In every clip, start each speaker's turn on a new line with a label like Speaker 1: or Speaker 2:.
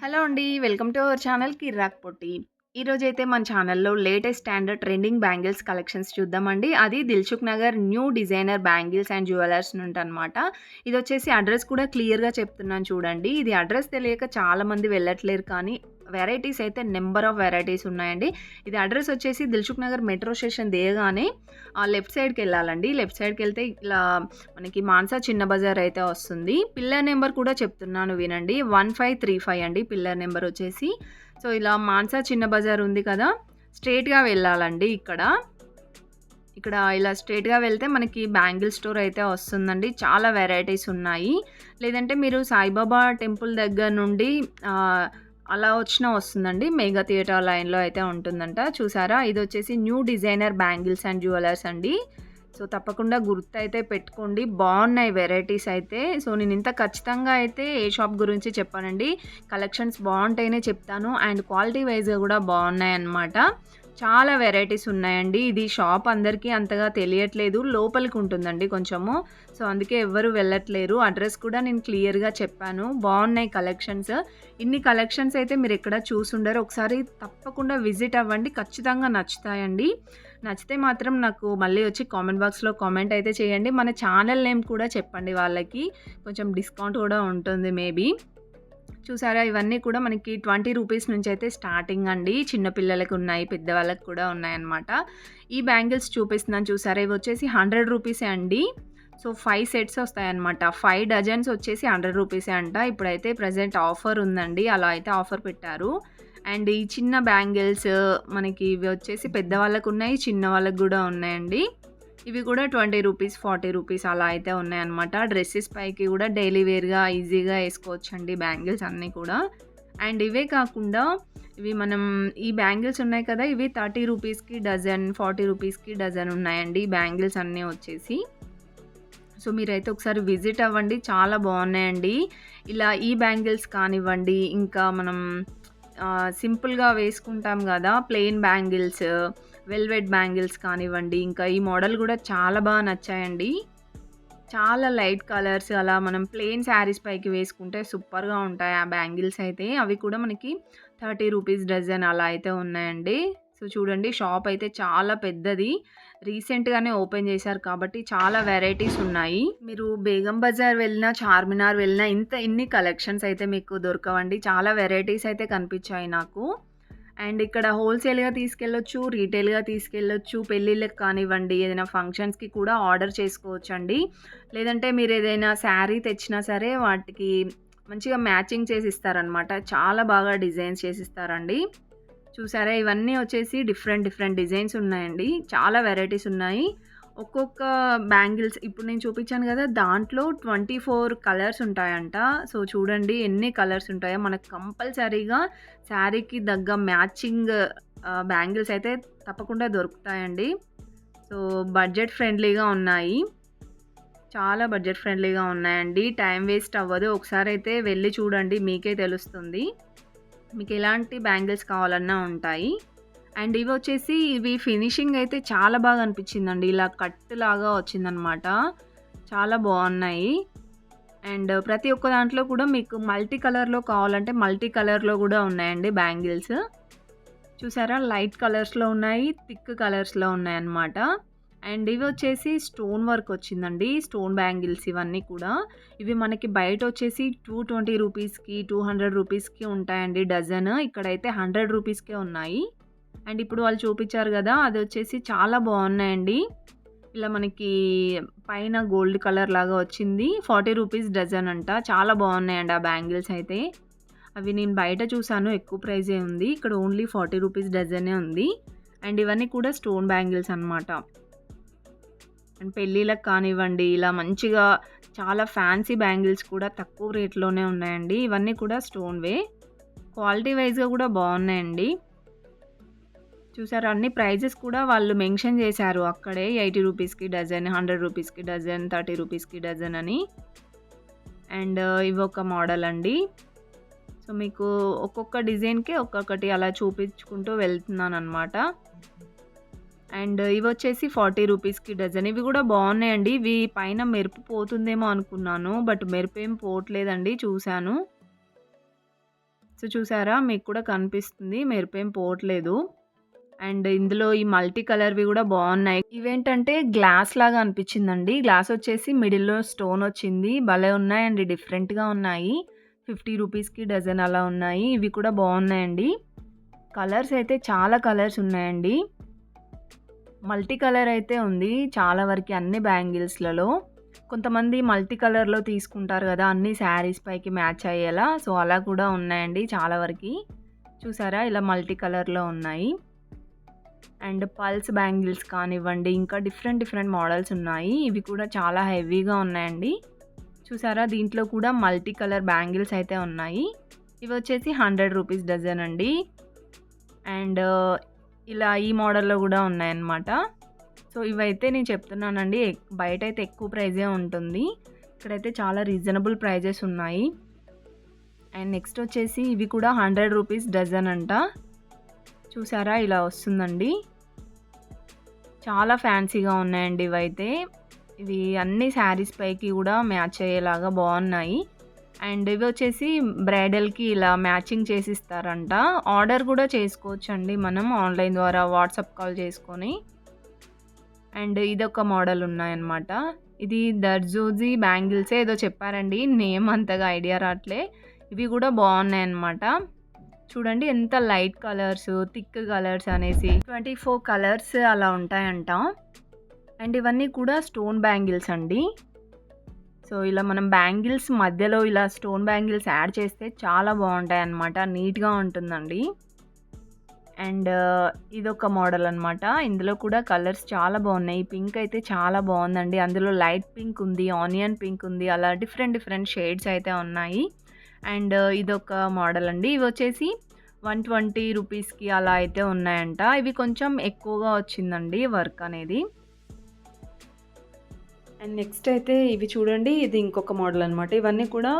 Speaker 1: Hello అండి. Welcome to our channel Kirrak Potti. ఈరోజు అయితే మన ఛానల్‌లో latest standard trending bangles collections చూద్దామండి. అది Dilsukhnagar new designer bangles and jewellers నుంటనమాట. ఇదొచ్చేసి అడ్రస్ కూడా క్లియర్‌గా చెప్తున్నాను చూడండి. ఇది అడ్రస్ తెలియక చాలామంది వెళ్ళట్లేరు కానీ వెరైటీస్ అయితే నెంబర్ ఆఫ్ వెరైటీస్ ఉన్నాయండి. ఇది అడ్రస్ వచ్చేసి దిల్సుఖ్ నగర్ మెట్రో స్టేషన్ దిగగానే లెఫ్ట్ లెఫ్ట్ సైడ్‌కెళ్ళాలండి. లెఫ్ట్ సైడ్కి వెళ్తే ఇలా మనకి మాన్సా చిన్న బజార్ అయితే వస్తుంది. పిల్లర్ నెంబర్ కూడా చెప్తున్నాను వినండి. 1535 అండి పిల్లర్ నెంబర్ వచ్చేసి. సో, ఇలా మాన్సా చిన్న బజార్ ఉంది కదా! స్ట్రేట్గా వెళ్ళాలండి ఇక్కడ. ఇక్కడ ఇలా స్ట్రేట్గా వెళ్తే మనకి బ్యాంగిల్ స్టోర్ అయితే వస్తుందండి. చాలా వెరైటీస్ ఉన్నాయి. లేదంటే మీరు సాయిబాబా టెంపుల్ దగ్గర నుండి అలా వచ్చినా వస్తుందండి. మెగా థియేటర్ లైన్‌లో అయితే ఉంటుందంట. చూసారా? ఇది వచ్చేసి new designer bangles and jewellers అండి. సో, తప్పకుండా గుర్తయితే పెట్టుకోండి. బాగున్నాయి వెరైటీస్ అయితే. సో, నేను ఇంత ఖచ్చితంగా అయితే ఏ షాప్ గురించి చెప్పానండి కలెక్షన్స్ బాగుంటాయనే చెప్తాను. అండ్ క్వాలిటీ వైస్‌గా కూడా బాగున్నాయి అన్నమాట చాలా వెరైటీస్ ఉన్నాయండి. ఇది షాప్ అందరికీ అంతగా తెలియట్లేదు. లోపలికి ఉంటుందండి కొంచెము. సో, అందుకే ఎవ్వరు వెళ్ళట్లేరు. అడ్రస్ కూడా నేను క్లియర్‌గా చెప్పాను. బాగున్నాయి కలెక్షన్స్. ఇన్ని కలెక్షన్స్ అయితే మీరు ఎక్కడ చూసుండరు. ఒకసారి తప్పకుండా విజిట్ అవ్వండి. ఖచ్చితంగా నచ్చుతాయండి. నచ్చితే మాత్రం నాకు మళ్ళీ వచ్చి కామెంట్ బాక్స్‌లో కామెంట్ అయితే చేయండి. మన ఛానల్ నేమ్ కూడా చెప్పండి వాళ్ళకి. కొంచెం డిస్కౌంట్ కూడా ఉంటుంది మేబీ. చూసారా? ఇవన్నీ కూడా మనకి 20 రూపీస్ నుంచి అయితే స్టార్టింగ్ అండి. చిన్నపిల్లలకు ఉన్నాయి. పెద్దవాళ్ళకి కూడా ఉన్నాయన్నమాట. ఈ బ్యాంగిల్స్ చూపిస్తున్నాను చూసారా? ఇవి వచ్చేసి హండ్రెడ్ రూపీసే అండి. సో, ఫైవ్ సెట్స్ వస్తాయన్నమాట. ఫైవ్ డజన్స్ వచ్చేసి 100 రూపీసే అంట. ఇప్పుడైతే ప్రెజెంట్ ఆఫర్ ఉందండి. అలా అయితే ఆఫర్ పెట్టారు. అండ్ ఈ చిన్న బ్యాంగిల్స్ మనకి ఇవి వచ్చేసి పెద్దవాళ్ళకు ఉన్నాయి చిన్న వాళ్ళకు కూడా ఉన్నాయండి. ఇవి కూడా 20 రూపీస్, 40 రూపీస్ అలా అయితే ఉన్నాయన్నమాట. డ్రెస్సెస్ పైకి కూడా డైలీ వేర్‌గా ఈజీగా వేసుకోవచ్చండి బ్యాంగిల్స్ అన్నీ కూడా. అండ్ ఇవే కాకుండా ఇవి మనం ఈ బ్యాంగిల్స్ ఉన్నాయి కదా! ఇవి 30 రూపీస్‌కి డజన్, 40 రూపీస్‌కి డజన్ ఉన్నాయండి. ఈ బ్యాంగిల్స్ అన్నీ వచ్చేసి. సో, మీరైతే ఒకసారి విజిట్ అవ్వండి. చాలా బాగున్నాయండి ఇలా ఈ బ్యాంగిల్స్ కానివ్వండి, ఇంకా మనం సింపుల్‌గా వేసుకుంటాం కదా ప్లెయిన్ బ్యాంగిల్స్, వెల్వెట్ బ్యాంగిల్స్ కానివ్వండి, ఇంకా ఈ మోడల్ కూడా చాలా బాగా నచ్చాయండి. చాలా లైట్ కలర్స్ అలా మనం ప్లెయిన్ శారీస్ పైకి వేసుకుంటే సూపర్‌గా ఉంటాయి ఆ బ్యాంగిల్స్ అయితే. అవి కూడా మనకి 30 రూపీస్ డజన్ అలా అయితే ఉన్నాయండి. సో, చూడండి షాప్ అయితే చాలా పెద్దది. రీసెంట్‌గానే ఓపెన్ చేశారు కాబట్టి చాలా వెరైటీస్ ఉన్నాయి. మీరు బేగం బజార్ వెళ్ళినా, చార్మినార్ వెళ్ళినా ఇంత ఇన్ని కలెక్షన్స్ అయితే మీకు దొరకవండి. చాలా వెరైటీస్ అయితే కనిపించాయి నాకు. అండ్ ఇక్కడ హోల్‌సేల్‌గా తీసుకెళ్ళొచ్చు, రీటైల్‌గా తీసుకెళ్ళొచ్చు. పెళ్ళిళ్ళకి కానివ్వండి, ఏదైనా ఫంక్షన్స్‌కి కూడా ఆర్డర్ చేసుకోవచ్చండి. లేదంటే మీరు ఏదైనా శారీ తెచ్చినా సరే వాటికి మంచిగా మ్యాచింగ్ చేసి ఇస్తారనమాట. చాలా బాగా డిజైన్స్ చేసి ఇస్తారండి చూసారా? ఇవన్నీ వచ్చేసి డిఫరెంట్ డిఫరెంట్ డిజైన్స్ ఉన్నాయండి. చాలా వెరైటీస్ ఉన్నాయి. ఒక్కొక్క బ్యాంగిల్స్ ఇప్పుడు నేను చూపించాను కదా దాంట్లో 24 కలర్స్ ఉంటాయంట. సో, చూడండి ఎన్ని కలర్స్ ఉంటాయో. మనకు కంపల్సరీగా శారీకి తగ్గ మ్యాచింగ్ బ్యాంగిల్స్ అయితే తప్పకుండా దొరుకుతాయండి. సో, బడ్జెట్ ఫ్రెండ్లీగా ఉన్నాయి. చాలా బడ్జెట్ ఫ్రెండ్లీగా ఉన్నాయండి. టైం వేస్ట్ అవ్వదు. ఒకసారి అయితే వెళ్ళి చూడండి. మీకే తెలుస్తుంది. మీకు ఎలాంటి బ్యాంగిల్స్ కావాలన్నా ఉంటాయి. అండ్ ఇవి వచ్చేసి ఇవి ఫినిషింగ్ అయితే చాలా బాగా అనిపించిందండి. ఇలా కట్ లాగా వచ్చిందనమాట. చాలా బాగున్నాయి అండ్ ప్రతి ఒక్క దాంట్లో కూడా మీకు మల్టీ కలర్‌లో కావాలంటే మల్టీ కలర్‌లో కూడా ఉన్నాయండి బ్యాంగిల్స్. చూసారా? లైట్ కలర్స్‌లో ఉన్నాయి. థిక్ కలర్స్‌లో ఉన్నాయి అన్నమాట అండ్ ఇవి వచ్చేసి స్టోన్ వర్క్ వచ్చిందండి. స్టోన్ బ్యాంగిల్స్ ఇవన్నీ కూడా. ఇవి మనకి బయట వచ్చేసి టూ ట్వంటీ రూపీస్‌కి, 200 రూపీస్‌కి ఉంటాయండి డజన్. ఇక్కడైతే 100 రూపీస్‌కే ఉన్నాయి. అండ్ ఇప్పుడు వాళ్ళు చూపించారు కదా అది వచ్చేసి చాలా బాగున్నాయండి ఇలా మనకి పైన గోల్డ్ కలర్ లాగా వచ్చింది. 40 రూపీస్ డజన్ అంట. చాలా బాగున్నాయండి ఆ బ్యాంగిల్స్ అయితే. అవి నేను బయట చూసాను. ఎక్కువ ప్రైజే ఉంది. ఇక్కడ ఓన్లీ 40 రూపీస్ డజనే ఉంది. అండ్ ఇవన్నీ కూడా స్టోన్ బ్యాంగిల్స్ అనమాట. అండ్ పెళ్ళిళ్ళకి కానివ్వండి, ఇలా మంచిగా చాలా ఫ్యాన్సీ బ్యాంగిల్స్ కూడా తక్కువ రేట్‌లోనే ఉన్నాయండి. ఇవన్నీ కూడా స్టోన్‌వే. క్వాలిటీ వైస్‌గా కూడా బాగున్నాయండి చూసారు అన్ని ప్రైజెస్ కూడా వాళ్ళు మెన్షన్ చేశారు అక్కడే. 80 రూపీస్‌కి డజన్, 100 రూపీస్‌కి డజన్, 30 రూపీస్‌కి డజన్ అని. అండ్ ఇవొక మోడల్ అండి. సో, మీకు ఒక్కొక్క డిజైన్‌కి ఒక్కొక్కటి అలా చూపించుకుంటూ వెళ్తున్నాను అనమాట అండ్ ఇవి వచ్చేసి ఫార్టీ రూపీస్‌కి డజన్. ఇవి కూడా బాగున్నాయండి. ఇవి పైన మెరుపు పోతుందేమో అనుకున్నాను. బట్ మెరుపు ఏం పోవట్లేదండి చూశాను. సో చూసారా? మీకు కూడా కనిపిస్తుంది మెరుపు ఏం పోవట్లేదు. అండ్ ఇందులో ఈ మల్టీ కలర్వి కూడా బాగున్నాయి. ఇవేంటంటే గ్లాస్ లాగా అనిపించిందండి. గ్లాస్ వచ్చేసి మిడిల్లో స్టోన్ వచ్చింది. భలే ఉన్నాయి అండి డిఫరెంట్గా ఉన్నాయి. ఫిఫ్టీ రూపీస్కి డజన్ అలా ఉన్నాయి. ఇవి కూడా బాగున్నాయండి. కలర్స్ అయితే చాలా కలర్స్ ఉన్నాయండి. మల్టీ కలర్ అయితే ఉంది. చాలా వరకు అన్ని బ్యాంగిల్స్లలో. కొంతమంది మల్టీ కలర్లో తీసుకుంటారు కదా అన్ని శారీస్ పైకి మ్యాచ్ అయ్యేలా. సో అలా కూడా ఉన్నాయండి చాలా వరకు. చూసారా? ఇలా మల్టీ కలర్లో ఉన్నాయి. అండ్ పల్స్ బ్యాంగిల్స్ కానివ్వండి ఇంకా డిఫరెంట్ డిఫరెంట్ మోడల్స్ ఉన్నాయి. ఇవి కూడా చాలా హెవీగా ఉన్నాయండి. చూసారా? దీంట్లో కూడా మల్టీ కలర్ బ్యాంగిల్స్ అయితే ఉన్నాయి. ఇవి వచ్చేసి హండ్రెడ్ రూపీస్ డజన్ అండి. అండ్ ఇలా ఈ మోడల్లో కూడా ఉన్నాయన్నమాట. సో ఇవైతే నేను చెప్తున్నానండి. బయట అయితే ఎక్కువ ప్రైజే ఉంటుంది. ఇక్కడైతే చాలా రీజనబుల్ ప్రైజెస్ ఉన్నాయి. అండ్ నెక్స్ట్ వచ్చేసి ఇవి కూడా హండ్రెడ్ రూపీస్ డజన్ అంట. చూసారా? ఇలా వస్తుందండి. చాలా ఫ్యాన్సీగా ఉన్నాయండి ఇవైతే. ఇవి అన్ని శారీస్ పైకి కూడా మ్యాచ్ అయ్యేలాగా బాగున్నాయి. అండ్ ఇవి వచ్చేసి బ్రైడల్కి ఇలా మ్యాచింగ్ చేసి ఇస్తారంట ఆర్డర్ కూడా చేసుకోవచ్చండి మనం ఆన్లైన్ ద్వారా వాట్సాప్ కాల్ చేసుకొని. అండ్ ఇదొక మోడల్ ఉన్నాయన్నమాట. ఇది దర్జోజీ బ్యాంగిల్సే ఏదో చెప్పారండి నేమ్ అంతగా ఐడియా రావట్లే ఇవి కూడా బాగున్నాయి అన్నమాట చూడండి ఎంత లైట్ కలర్స్ థిక్ కలర్స్ అనేసి. ట్వంటీ ఫోర్ కలర్స్ అలా ఉంటాయంట. అండ్ ఇవన్నీ కూడా స్టోన్ బ్యాంగిల్స్ అండి. సో ఇలా మనం బ్యాంగిల్స్ మధ్యలో ఇలా స్టోన్ బ్యాంగిల్స్ యాడ్ చేస్తే చాలా బాగుంటాయి అన్నమాట నీట్గా ఉంటుందండి. అండ్ ఇదొక మోడల్ అనమాట ఇందులో కూడా కలర్స్ చాలా బాగున్నాయి. పింక్ అయితే చాలా బాగుందండి. అందులో లైట్ పింక్ ఉంది ఆనియన్ పింక్ ఉంది అలా డిఫరెంట్ డిఫరెంట్ షేడ్స్ అయితే ఉన్నాయి. అండ్ ఇదొక మోడల్ అండి. ఇవి వచ్చేసి వన్ ట్వంటీ రూపీస్కి అలా అయితే ఉన్నాయంట. ఇవి కొంచెం ఎక్కువగా వచ్చిందండి వర్క్ అనేది. అండ్ నెక్స్ట్ అయితే ఇవి చూడండి ఇది ఇంకొక మోడల్ అనమాట ఇవన్నీ కూడా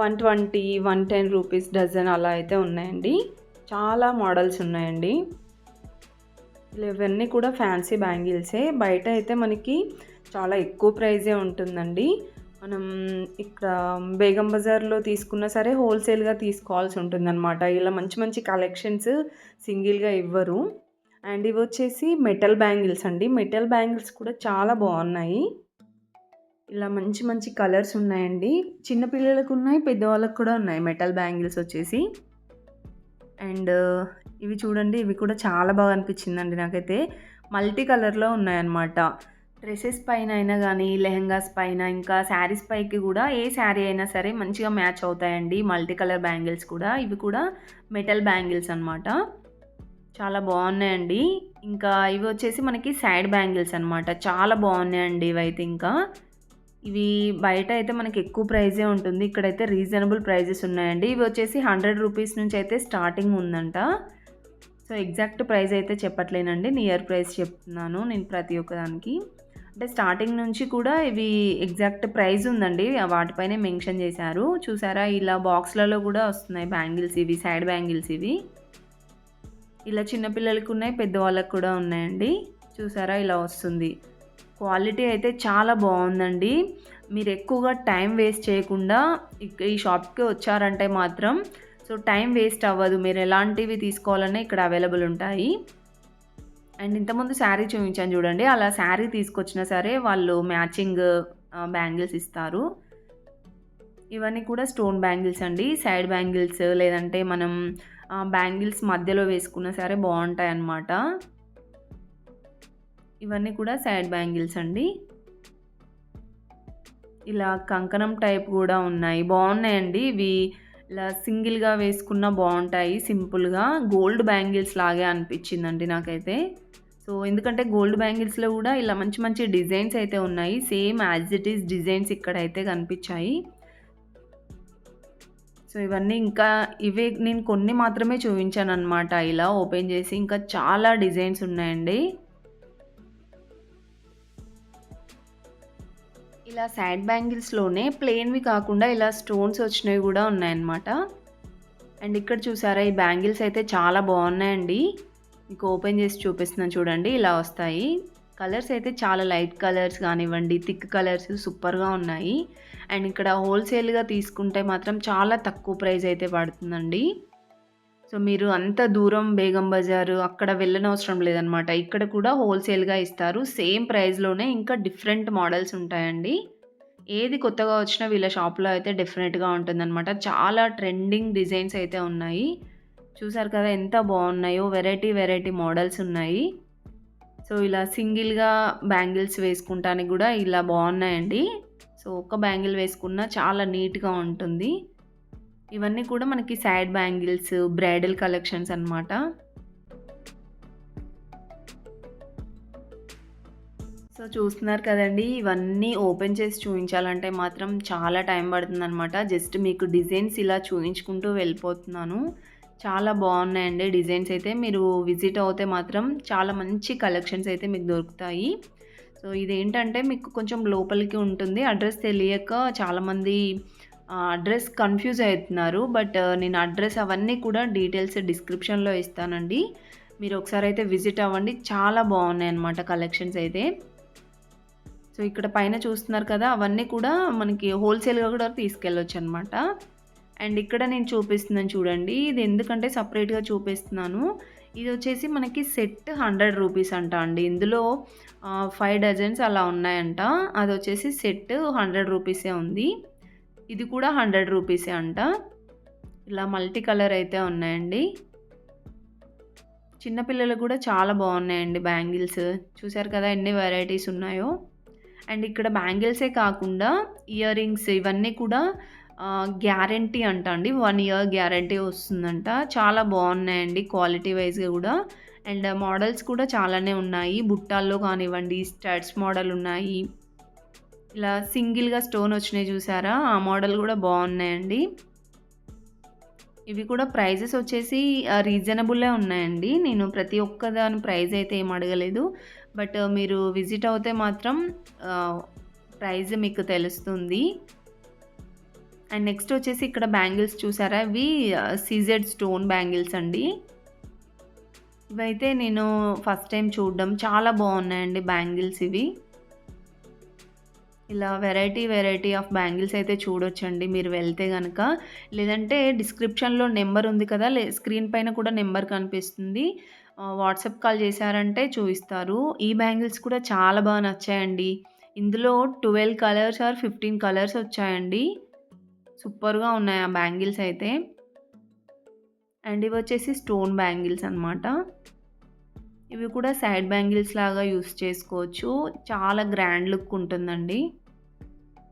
Speaker 1: one twenty one ten rupees dozen అలా అయితే ఉన్నాయండి. చాలా మోడల్స్ ఉన్నాయండి. ఇవన్నీ కూడా ఫ్యాన్సీ బ్యాంగిల్సే బయట అయితే మనకి చాలా ఎక్కువ ప్రైజే ఉంటుందండి. మనం ఇక్కడ బేగం బజార్లో తీసుకున్నా సరే హోల్సేల్గా తీసుకోవాల్సి ఉంటుందన్నమాట. ఇలా మంచి మంచి కలెక్షన్స్ సింగిల్గా ఇవ్వరు. అండ్ ఇవి వచ్చేసి మెటల్ బ్యాంగిల్స్ అండి. మెటల్ బ్యాంగిల్స్ కూడా చాలా బాగున్నాయి. ఇలా మంచి మంచి కలర్స్ ఉన్నాయండి. చిన్నపిల్లలకు ఉన్నాయి పెద్దవాళ్ళకు కూడా ఉన్నాయి. మెటల్ బ్యాంగిల్స్ వచ్చేసి. అండ్ uh, ఇవి చూడండి ఇవి కూడా చాలా బాగా అనిపించిందండి నాకైతే. మల్టీ కలర్లో ఉన్నాయన్నమాట. డ్రెస్సెస్ పైన అయినా కానీ లెహంగాస్ పైన ఇంకా శారీస్ పైకి కూడా ఏ శారీ అయినా సరే మంచిగా మ్యాచ్ అవుతాయండి. మల్టీ కలర్ బ్యాంగిల్స్ కూడా. ఇవి కూడా మెటల్ బ్యాంగిల్స్ అనమాట చాలా బాగున్నాయండి. ఇంకా ఇవి వచ్చేసి మనకి సైడ్ బ్యాంగిల్స్ అనమాట చాలా బాగున్నాయండి ఇవైతే ఇంకా. ఇవి బయట అయితే మనకి ఎక్కువ ప్రైజే ఉంటుంది. ఇక్కడైతే రీజనబుల్ ప్రైజెస్ ఉన్నాయండి. ఇవి వచ్చేసి హండ్రెడ్ రూపీస్ నుంచి అయితే స్టార్టింగ్ ఉందంట. సో ఎగ్జాక్ట్ ప్రైస్ అయితే చెప్పట్లేనండి. నియర్ ప్రైస్ చెప్తున్నాను నేను ప్రతి ఒక్కదానికి. అంటే స్టార్టింగ్ నుంచి కూడా ఇవి ఎగ్జాక్ట్ ప్రైస్ ఉందండి. వాటిపైనే మెన్షన్ చేశారు. చూసారా? ఇలా బాక్స్లలో కూడా వస్తున్నాయి బ్యాంగిల్స్ ఇవి సైడ్ బ్యాంగిల్స్ ఇవి. ఇలా చిన్నపిల్లలకి ఉన్నాయి పెద్దవాళ్ళకి కూడా ఉన్నాయండి. చూసారా? ఇలా వస్తుంది. క్వాలిటీ అయితే చాలా బాగుందండి. మీరు ఎక్కువగా టైం వేస్ట్ చేయకుండా ఈ షాప్కి వచ్చారంటే మాత్రం సో టైం వేస్ట్ అవ్వదు. మీరు ఎలాంటివి తీసుకోవాలన్నా ఇక్కడ అవైలబుల్ ఉంటాయి. అండ్ ఇంతకుముందు శారీ చూపించాను చూడండి. అలా శారీ తీసుకొచ్చినా సరే వాళ్ళు మ్యాచింగ్ బ్యాంగిల్స్ ఇస్తారు. ఇవన్నీ కూడా స్టోన్ బ్యాంగిల్స్ అండి. సైడ్ బ్యాంగిల్స్ లేదంటే మనం బ్యాంగిల్స్ మధ్యలో వేసుకున్నా సరే బాగుంటాయి అన్నమాట ఇవన్నీ కూడా సైడ్ బ్యాంగిల్స్ అండి. ఇలా కంకణం టైప్ కూడా ఉన్నాయి. బాగున్నాయండి. ఇవి ఇలా సింగిల్గా వేసుకున్న బాగుంటాయి. సింపుల్గా గోల్డ్ బ్యాంగిల్స్ లాగే అనిపించిందండి నాకైతే. సో ఎందుకంటే గోల్డ్ బ్యాంగిల్స్లో కూడా ఇలా మంచి మంచి డిజైన్స్ అయితే ఉన్నాయి. Same as it is designs ఇక్కడైతే కనిపించాయి. సో ఇవన్నీ ఇంకా ఇవే నేను కొన్ని మాత్రమే చూపించాను అనమాట ఇలా ఓపెన్ చేసి ఇంకా చాలా డిజైన్స్ ఉన్నాయండి. ఇలా సైడ్ బ్యాంగిల్స్లోనే ప్లెయిన్వి కాకుండా ఇలా స్టోన్స్ వచ్చినవి కూడా ఉన్నాయన్నమాట. అండ్ ఇక్కడ చూసారా ఈ బ్యాంగిల్స్ అయితే చాలా బాగున్నాయండి. మీకు ఓపెన్ చేసి చూపిస్తున్నాను చూడండి ఇలా వస్తాయి. కలర్స్ అయితే చాలా లైట్ కలర్స్ కానివ్వండి థిక్ కలర్స్ సూపర్గా ఉన్నాయి. అండ్ ఇక్కడ హోల్సేల్గా తీసుకుంటే మాత్రం చాలా తక్కువ ప్రైస్ అయితే పడుతుందండి. సో మీరు అంత దూరం బేగం బజారు అక్కడ వెళ్ళనవసరం లేదనమాట ఇక్కడ కూడా హోల్సేల్గా ఇస్తారు. సేమ్ ప్రైస్లోనే ఇంకా డిఫరెంట్ మోడల్స్ ఉంటాయండి. ఏది కొత్తగా వచ్చినా వీళ్ళ షాప్లో అయితే డెఫినెట్గా ఉంటుందన్నమాట. చాలా ట్రెండింగ్ డిజైన్స్ అయితే ఉన్నాయి. చూసారు కదా ఎంత బాగున్నాయో వెరైటీ వెరైటీ మోడల్స్ ఉన్నాయి. సో ఇలా సింగిల్గా బ్యాంగిల్స్ వేసుకుంటానికి కూడా ఇలా బాగున్నాయండి. సో ఒక బ్యాంగిల్ వేసుకున్నా చాలా నీట్గా ఉంటుంది. ఇవన్నీ కూడా మనకి సైడ్ బ్యాంగిల్స్ బ్రైడల్ కలెక్షన్స్ అనమాట సో చూస్తున్నారు కదండి ఇవన్నీ ఓపెన్ చేసి చూపించాలంటే మాత్రం చాలా టైం పడుతుంది అనమాట జస్ట్ మీకు డిజైన్స్ ఇలా చూపించుకుంటూ వెళ్ళిపోతున్నాను. చాలా బాగున్నాయండి డిజైన్స్ అయితే. మీరు విజిట్ అవుతే మాత్రం చాలా మంచి కలెక్షన్స్ అయితే మీకు దొరుకుతాయి. సో ఇదేంటంటే మీకు కొంచెం లోపలికి ఉంటుంది. అడ్రస్ తెలియక చాలామంది అడ్రస్ కన్ఫ్యూజ్ అవుతున్నారు బట్ uh, నేను అడ్రస్ అవన్నీ కూడా డీటెయిల్స్ డిస్క్రిప్షన్లో ఇస్తానండి. మీరు ఒకసారి అయితే విజిట్ అవ్వండి చాలా బాగున్నాయి అన్నమాట కలెక్షన్స్ అయితే. సో ఇక్కడ పైన చూస్తున్నారు కదా అవన్నీ కూడా మనకి హోల్సేల్గా కూడా తీసుకెళ్ళొచ్చు అనమాట అండ్ ఇక్కడ నేను చూపిస్తున్నాను చూడండి ఇది ఎందుకంటే సపరేట్గా చూపిస్తున్నాను. ఇది వచ్చేసి మనకి సెట్ హండ్రెడ్ రూపీస్ అంట అండి. ఇందులో ఫైవ్ డజన్స్ అలా ఉన్నాయంట. అది వచ్చేసి సెట్ హండ్రెడ్ రూపీసే ఉంది. ఇది కూడా హండ్రెడ్ రూపీసే అంట. ఇలా మల్టీ కలర్ అయితే ఉన్నాయండి. చిన్నపిల్లలు కూడా చాలా బాగున్నాయండి బ్యాంగిల్స్. చూసారు కదా ఎన్ని వెరైటీస్ ఉన్నాయో. అండ్ ఇక్కడ బ్యాంగిల్సే కాకుండా ఇయర్ రింగ్స్ ఇవన్నీ కూడా గ్యారంటీ అంట అండి. వన్ ఇయర్ గ్యారంటీ వస్తుందంట. చాలా బాగున్నాయండి క్వాలిటీ వైజ్గా కూడా. అండ్ మోడల్స్ కూడా చాలానే ఉన్నాయి. బుట్టాల్లో కానివ్వండి స్టడ్స్ మోడల్ ఉన్నాయి. ఇలా సింగిల్గా స్టోన్ వచ్చినాయి చూసారా? ఆ మోడల్ కూడా బాగున్నాయండి. ఇవి కూడా ప్రైజెస్ వచ్చేసి రీజనబుల్లే ఉన్నాయండి. నేను ప్రతి ఒక్క దాని ప్రైస్ అయితే ఏం అడగలేదు. బట్ మీరు విజిట్ అవుతే మాత్రం ప్రైజ్ మీకు తెలుస్తుంది. అండ్ నెక్స్ట్ వచ్చేసి ఇక్కడ బ్యాంగిల్స్ చూసారా? ఇవి సీజెడ్ స్టోన్ బ్యాంగిల్స్ అండి. ఇవైతే నేను ఫస్ట్ టైం చూడడం. చాలా బాగున్నాయండి బ్యాంగిల్స్ ఇవి. ఇలా వెరైటీ వెరైటీ ఆఫ్ బ్యాంగిల్స్ అయితే చూడొచ్చండి. మీరు వెళ్తే కనుక లేదంటే డిస్క్రిప్షన్లో నెంబర్ ఉంది కదా లే స్క్రీన్ పైన కూడా నెంబర్ కనిపిస్తుంది. వాట్సాప్ కాల్ చేశారంటే చూపిస్తారు. ఈ బ్యాంగిల్స్ కూడా చాలా బాగా నచ్చాయండి. ఇందులో twelve colours or fifteen colours వచ్చాయండి. సూపర్గా ఉన్నాయి ఆ బ్యాంగిల్స్ అయితే. అండ్ ఇవి వచ్చేసి స్టోన్ బ్యాంగిల్స్ అనమాట ఇవి కూడా సైడ్ బ్యాంగిల్స్ లాగా యూస్ చేసుకోవచ్చు. చాలా గ్రాండ్ లుక్ ఉంటుందండి.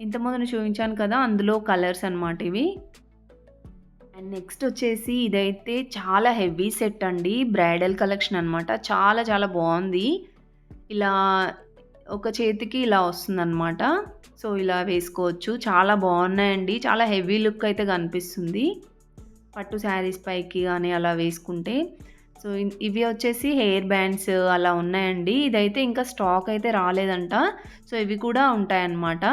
Speaker 1: ఇంతకుముందు చూపించాను కదా అందులో కలర్స్ అనమాట ఇవి. అండ్ నెక్స్ట్ వచ్చేసి ఇదైతే చాలా హెవీ సెట్ అండి. బ్రైడల్ కలెక్షన్ అనమాట చాలా చాలా బాగుంది. ఇలా ఒక చేతికి ఇలా వస్తుందన్నమాట. సో ఇలా వేసుకోవచ్చు. చాలా బాగున్నాయండి. చాలా హెవీ లుక్ అయితే కనిపిస్తుంది. పట్టు శారీస్ పైకి కానీ అలా వేసుకుంటే. సో ఇవి వచ్చేసి హెయిర్ బ్యాండ్స్ అలా ఉన్నాయండి. ఇదైతే ఇంకా స్టాక్ అయితే రాలేదంట. సో ఇవి కూడా ఉంటాయన్నమాట.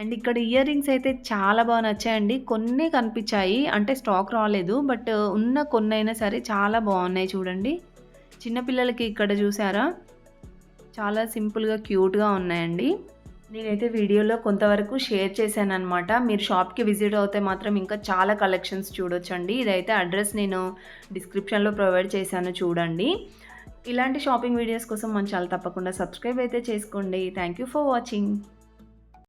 Speaker 1: అండ్ ఇక్కడ ఇయర్ రింగ్స్ అయితే చాలా బాగా నచ్చాయండి. కొన్ని కనిపించాయి. అంటే స్టాక్ రాలేదు. బట్ ఉన్న కొన్ని అయినా సరే చాలా బాగున్నాయి చూడండి. చిన్నపిల్లలకి ఇక్కడ చూసారా? చాలా సింపుల్గా క్యూట్గా ఉన్నాయండి. నేనైతే వీడియోలో కొంతవరకు షేర్ చేశాను అనమాట మీరు షాప్కి విజిట్ అవుతే మాత్రం ఇంకా చాలా కలెక్షన్స్ చూడొచ్చండి. ఇదైతే అడ్రస్ నేను డిస్క్రిప్షన్లో ప్రొవైడ్ చేశాను చూడండి. ఇలాంటి షాపింగ్ వీడియోస్ కోసం మన చాలా తప్పకుండా సబ్స్క్రైబ్ అయితే చేసుకోండి. Thank you for watching.